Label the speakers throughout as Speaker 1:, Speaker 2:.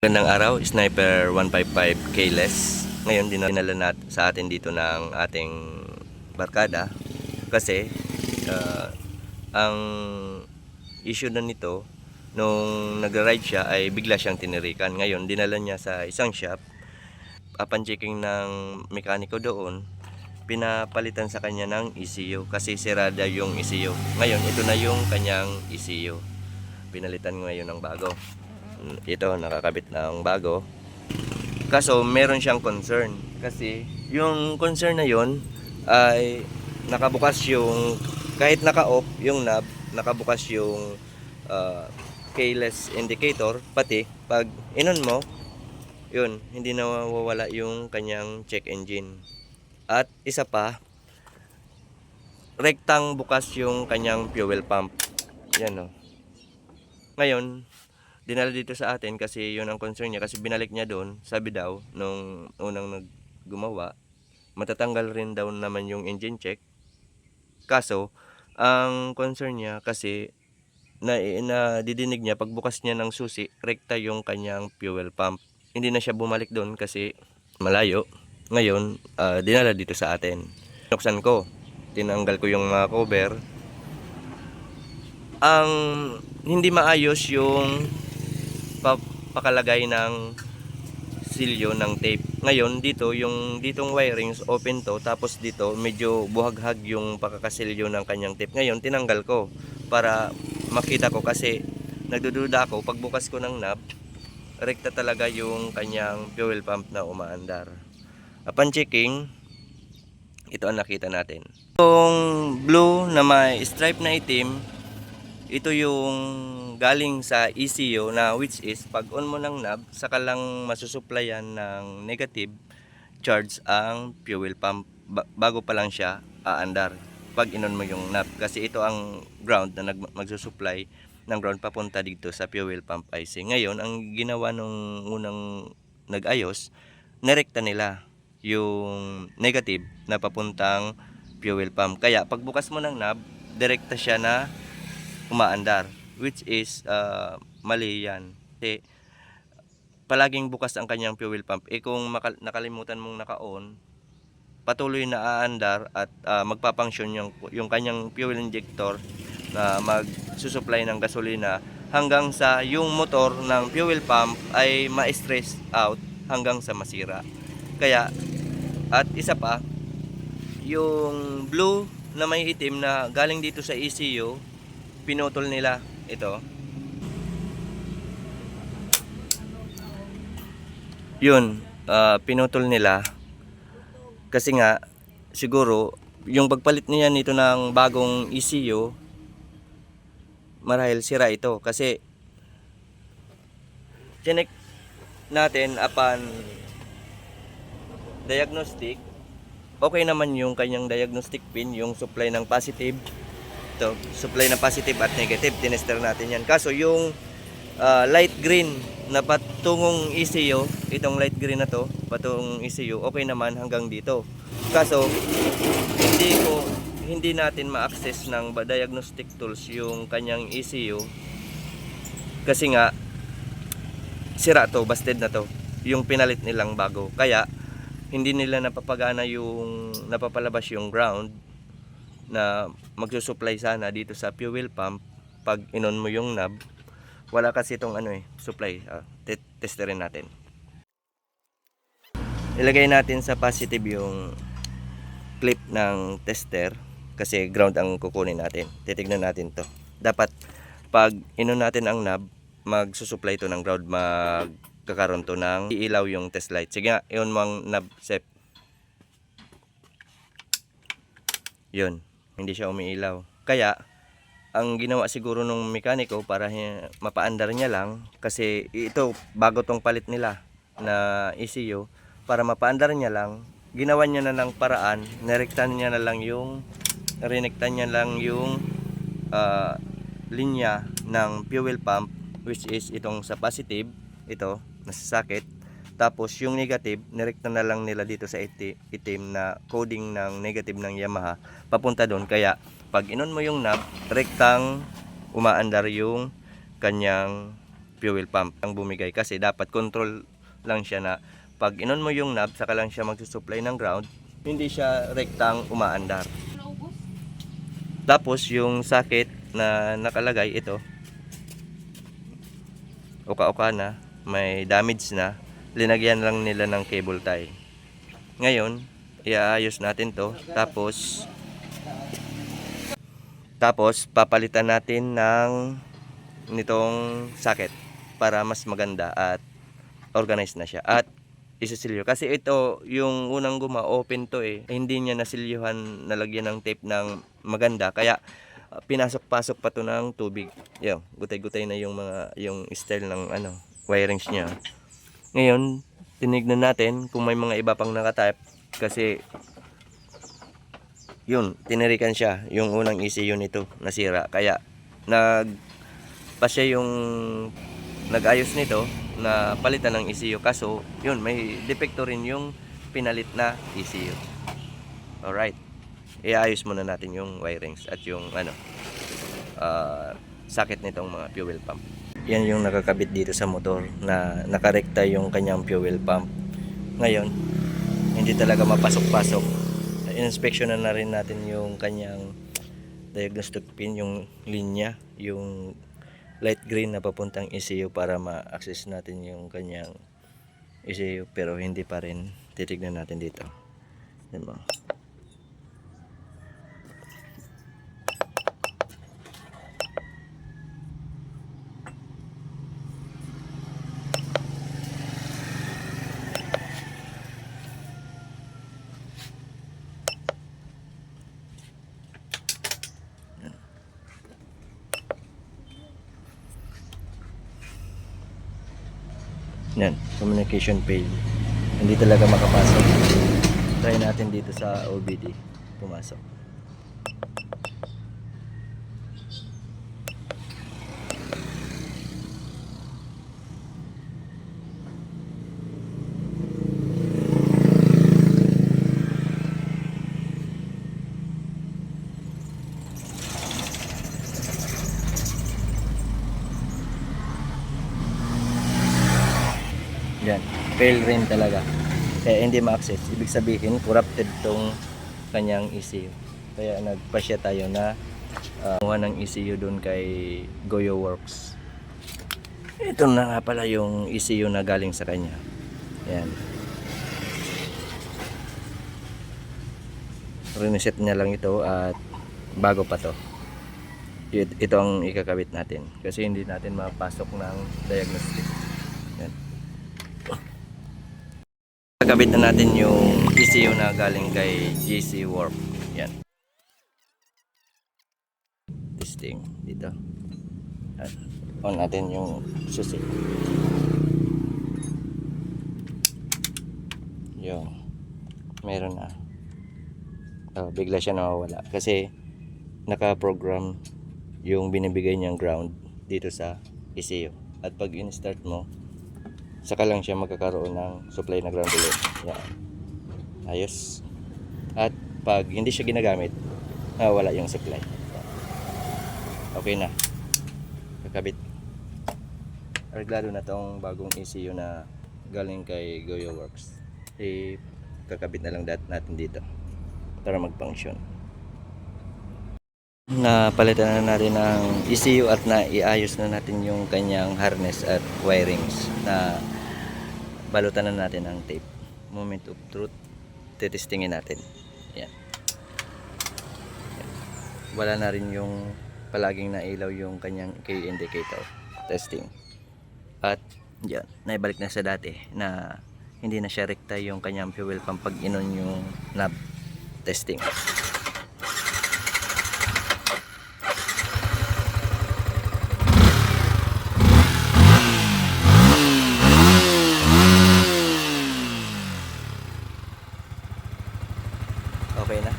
Speaker 1: Magandang araw, Sniper 155 Keyless. Ngayon dinala nat sa atin dito ng ating barkada kasi ah, ang issue na nito nung nagra-ride siya ay bigla siyang tinirikan. Ngayon dinala niya sa isang shop. Upon checking ng mekaniko doon, pinapalitan sa kanya ng ECU kasi sirada yung ECU. Ngayon ito na yung kanyang ECU. Pinalitan ngayon ng bago ito nakakabit ng bago. Kaso meron siyang concern. Kasi yung concern na yun ay nakabukas yung kahit naka-off yung knob nakabukas yung uh, keyless indicator. Pati pag inon mo yun hindi nawawala yung kanyang check engine. At isa pa rektang bukas yung kanyang fuel pump. Yan o ngayon dinala dito sa atin kasi yun ang concern niya. Kasi binalik niya doon sabi daw nung unang naggumawa matatanggal rin daw naman yung engine check. Kaso ang concern niya kasi na, na didinig niya pagbukas niya ng susi rekta yung kanyang fuel pump. Hindi na siya bumalik doon kasi malayo. Ngayon ah, dinala dito sa atin. Nuksan ko tinanggal ko yung mga cover. Ang hindi maayos yung pakalagay ng silyo ng tape. Ngayon dito yung ditong wirings open to tapos dito medyo buhaghag yung pakakasilyo ng kanyang tape. Ngayon tinanggal ko para makita ko kasi nagdududa ako pagbukas ko ng knob rekta talaga yung kanyang fuel pump na umaandar. Upon checking, ito ang nakita natin. Yung blue na may stripe na itim, ito yung galing sa ECU na which is pag on mo ng knob saka lang masusuplayan ng negative charge ang fuel pump. Ba- bago pa lang siya aandar pag inon mo yung knob. Kasi ito ang ground na nag- magsusupply ng ground papunta dito sa fuel pump IC ngayon ang ginawa nung unang nag-ayos nila yung negative na papuntang fuel pump. Kaya pagbukas mo ng knob direkta siya na umaandar which is uh, mali yan. Kasi palaging bukas ang kanyang fuel pump. Eh kung nakalimutan mong naka-on patuloy na aandar at uh, magpapangsyon yung, yung kanyang fuel injector na magsusupply ng gasolina hanggang sa yung motor ng fuel pump ay ma-stress out hanggang sa masira. Kaya at isa pa yung blue na may itim na galing dito sa ECU pinutol nila ito. Yun ah, pinutol nila. Kasi nga siguro yung pagpalit niya nito ng bagong ECU marahil sira ito. Kasi chinek natin upon diagnostic okay naman yung kanyang diagnostic pin yung supply ng positive ito, supply ng positive at negative, tinester natin yan. Kaso yung ah, light green na patungong ECU, itong light green na to, patungong ECU, okay naman hanggang dito. Kaso, hindi ko, hindi natin ma-access ng diagnostic tools yung kanyang ECU kasi nga sira to, busted na to yung pinalit nilang bago. Kaya hindi nila napapagana yung napapalabas yung ground na magsusupply sana dito sa fuel pump. Pag inon mo yung knob wala kasi itong ano eh supply. Ah, te- testerin natin. Ilagay natin sa positive yung clip ng tester kasi ground ang kukunin natin. Titignan natin to. Dapat pag inon natin ang knob magsusupply to ng ground magkakaroon to ng iilaw yung test light. Sige nga iyon mo ang knob sep. Yun hindi siya umiilaw. Kaya, ang ginawa siguro nung mekaniko para mapaandar niya lang, kasi ito, bago tong palit nila na ECU, para mapaandar niya lang, ginawa niya na ng paraan, nirektan niya na lang yung, rinektan niya lang yung ah, linya ng fuel pump, which is itong sa positive, ito, nasa socket, tapos yung negative, nirekta na lang nila dito sa iti, itim na coding ng negative ng Yamaha papunta doon. Kaya pag inon mo yung knob, rektang umaandar yung kanyang fuel pump ang bumigay kasi dapat control lang siya na pag inon mo yung knob saka lang siya magsusupply ng ground hindi siya rektang umaandar tapos yung sakit na nakalagay ito uka-uka na may damage na linagyan lang nila ng cable tie. Ngayon iaayos natin to. Tapos tapos papalitan natin ng nitong socket para mas maganda at organized na siya. At isisilyo. Kasi ito yung unang guma open to eh. Hindi niya nasilyuhan nalagyan ng tape ng maganda. Kaya uh, pinasok-pasok pa to ng tubig. Yo gutay-gutay na yung mga yung style ng ano wirings niya ngayon tinignan natin kung may mga iba pang nakatype kasi yun tinirikan siya yung unang ECU nito nasira. Kaya nag pa siya yung nag-ayos nito na palitan ng ECU kaso yun may depekto rin yung pinalit na ECU alright. Iayos muna natin yung wirings at yung ano ah, socket nitong mga fuel pump yan yung nakakabit dito sa motor na nakarekta yung kanyang fuel pump. Ngayon hindi talaga mapasok-pasok. Inspection na na rin natin yung kanyang diagnostic pin yung linya yung light green na papuntang ECU para ma-access natin yung kanyang ECU pero hindi pa rin. Titignan natin dito. Yan yan communication fail. Hindi talaga makapasok. Try natin dito sa OBD pumasok Yan, fail rin talaga. Kaya hindi ma-access. Ibig sabihin, corrupted tong kanyang ECU. Kaya nagpasya tayo na uh, ng ECU doon kay Goyo Works. Ito na nga pala yung ECU na galing sa kanya. Yan. Reset niya lang ito at bago pa to. It- Ito ang ikakabit natin kasi hindi natin mapasok ng diagnostic. Yan. Kakabit na natin yung ECU na galing kay GC Warp. Yan. Testing dito. At on natin yung susi. Yung meron na. Oh, bigla siya nawawala kasi naka-program yung binibigay niyang ground dito sa ECU. At pag in-start mo, saka lang siya magkakaroon ng supply na ground ulit. Yan. Ayos. At pag hindi siya ginagamit, wala yung supply. Okay na. Kakabit. Arreglado na tong bagong ECU na galing kay Goyo Works. Eh, kakabit na lang dat natin dito para mag-function. Napalitan na natin ng ECU at na iayos na natin yung kanyang harness at wirings na balutan na natin ng tape. Moment of truth, titestingin natin. Yan. Wala na rin yung palaging nailaw yung kanyang key indicator testing. At yan, naibalik na sa dati na hindi na siya rekta yung kanyang fuel pump inon yung knob testing. Okay na.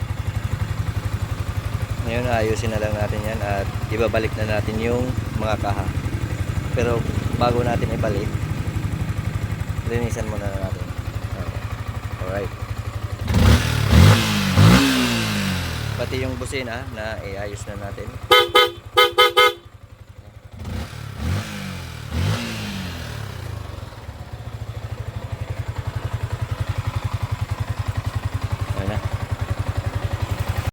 Speaker 1: Ngayon ayusin na lang natin yan at ibabalik na natin yung mga kaha. Pero bago natin ibalik, linisan muna na natin. Okay. Alright. Pati yung busina na iayos na natin.